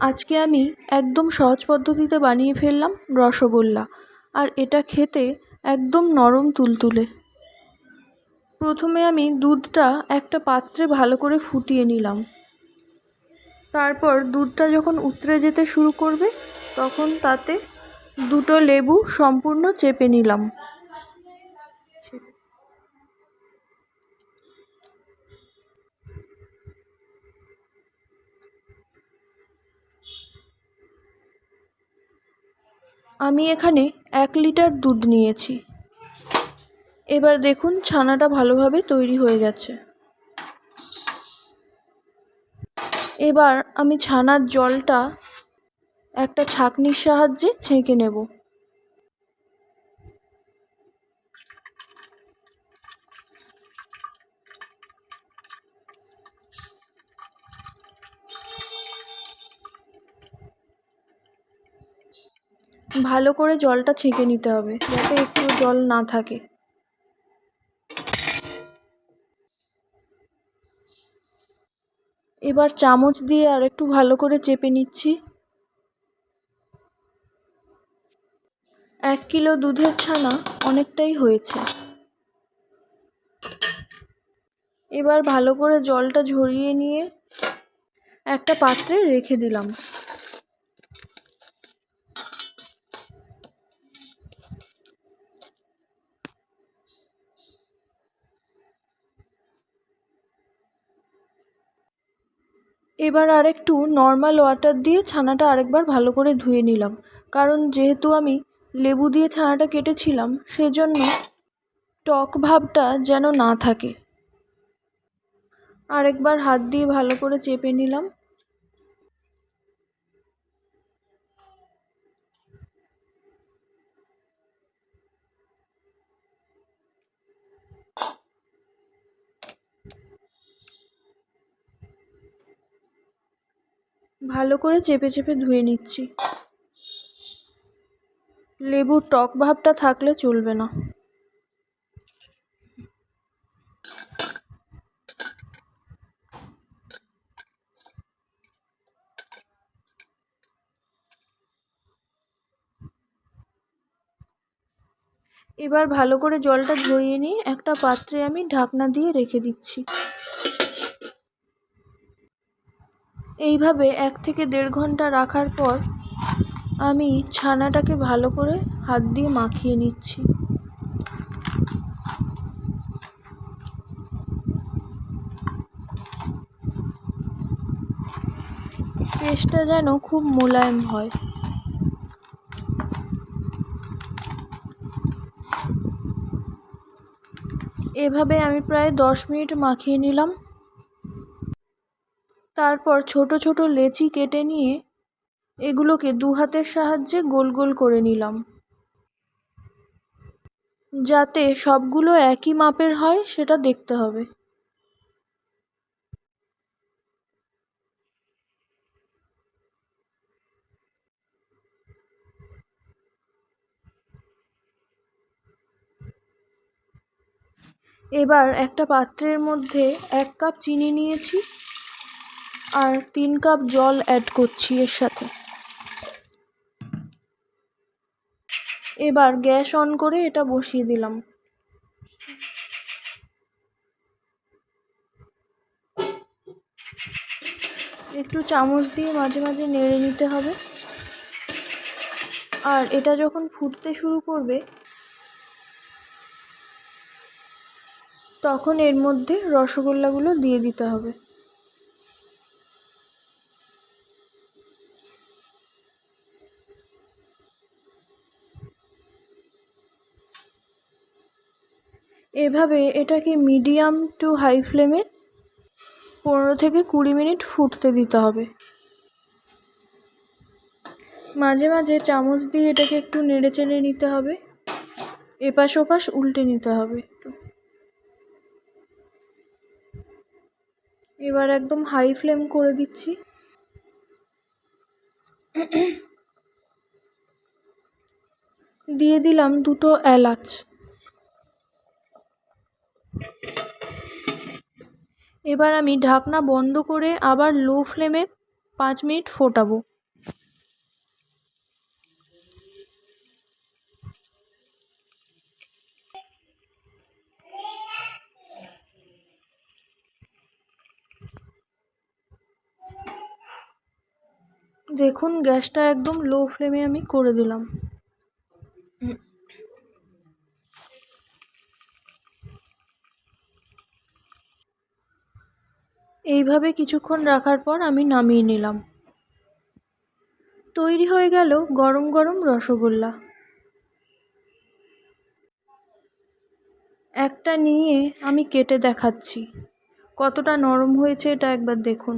আজকে আমি একদম সহজ পদ্ধতিতে বানিয়ে ফেললাম রসগোল্লা, আর এটা খেতে একদম নরম তুলতুলে। প্রথমে আমি দুধটা একটা পাত্রে ভালো করে ফুটিয়ে নিলাম। তারপর দুধটা যখন উতরে যেতে শুরু করবে, তখন তাতে দুটো লেবু সম্পূর্ণ চেপে নিলাম। আমি এখানে এক লিটার দুধ নিয়েছি। এবার দেখুন ছানাটা ভালোভাবে তৈরি হয়ে গেছে। এবার আমি ছানার জলটা একটা ছাঁকনির সাহায্যে ছেঁকে নেব। ভালো করে জলটা ছেঁকে নিতে হবে, যাতে একটু জল না থাকে। এবার চামচ দিয়ে আর একটু ভালো করে চেপে নিচ্ছি। এক কিলো দুধের ছানা অনেকটাই হয়েছে। এবার ভালো করে জলটা ঝরিয়ে নিয়ে একটা পাত্রে রেখে দিলাম। এবার আর একটু নর্মাল ওয়াটার দিয়ে ছানাটা আরেকবার ভালো করে ধুয়ে নিলাম। কারণ যেহেতু আমি লেবু দিয়ে ছানাটা কেটেছিলাম, সেজন্য টক ভাবটা যেন না থাকে। আরেকবার হাত দিয়ে ভালো করে চেপে নিলাম। ভালো করে চেপে চেপে ধুয়ে নিচ্ছি। লেবুর টক ভাবটা থাকলে চলবে না। এবার ভালো করে জলটা ঝরিয়ে নিয়ে একটা পাত্রে আমি ঢাকনা দিয়ে রেখে দিচ্ছি। এইভাবে এক থেকে দেড় ঘণ্টা রাখার পর আমি ছানাটাকে ভালো করে হাত দিয়ে মাখিয়ে নিচ্ছি। পেস্টটা যেন খুব মোলায়েম হয়। এভাবে আমি প্রায় দশ মিনিট মাখিয়ে নিলাম। তারপর ছোট ছোট লেচি কেটে নিয়ে এগুলোকে দু হাতের সাহায্যে গোল গোল করে নিলাম। যাতে সবগুলো একই মাপের হয়, সেটা দেখতে হবে। এবার একটা পাত্রের মধ্যে এক কাপ চিনি নিয়েছি। আর তিন কাপ জল অ্যাড করছি এর সাথে। এবার গ্যাস অন করে এটা বসিয়ে দিলাম। একটু চামচ দিয়ে মাঝে মাঝে নেড়ে নিতে হবে। আর এটা যখন ফুটতে শুরু করবে, তখন এর মধ্যে রসগোল্লাগুলো দিয়ে দিতে হবে। এভাবে এটাকে মিডিয়াম টু হাই ফ্লেমে পনেরো থেকে কুড়ি মিনিট ফুটতে দিতে হবে। মাঝে মাঝে চামচ দিয়ে এটাকে একটু নেড়ে চেড়ে নিতে হবে। এপাশ ওপাশ উল্টে নিতে হবে। একটু এবার একদম হাই ফ্লেম করে দিচ্ছি। দিয়ে দিলাম দুটো এলাচ। এবার আমি ঢাকনা বন্ধ করে আবার লো ফ্লেমে পাঁচ মিনিট ফোটাবো। দেখুন, গ্যাসটা একদম লো ফ্লেমে আমি করে দিলাম। এইভাবে কিছুক্ষণ রাখার পর আমি নামিয়ে নিলাম। তৈরি হয়ে গেল গরম গরম রসগোল্লা। একটা নিয়ে আমি কেটে দেখাচ্ছি। কতটা নরম হয়েছে এটা একবার দেখুন।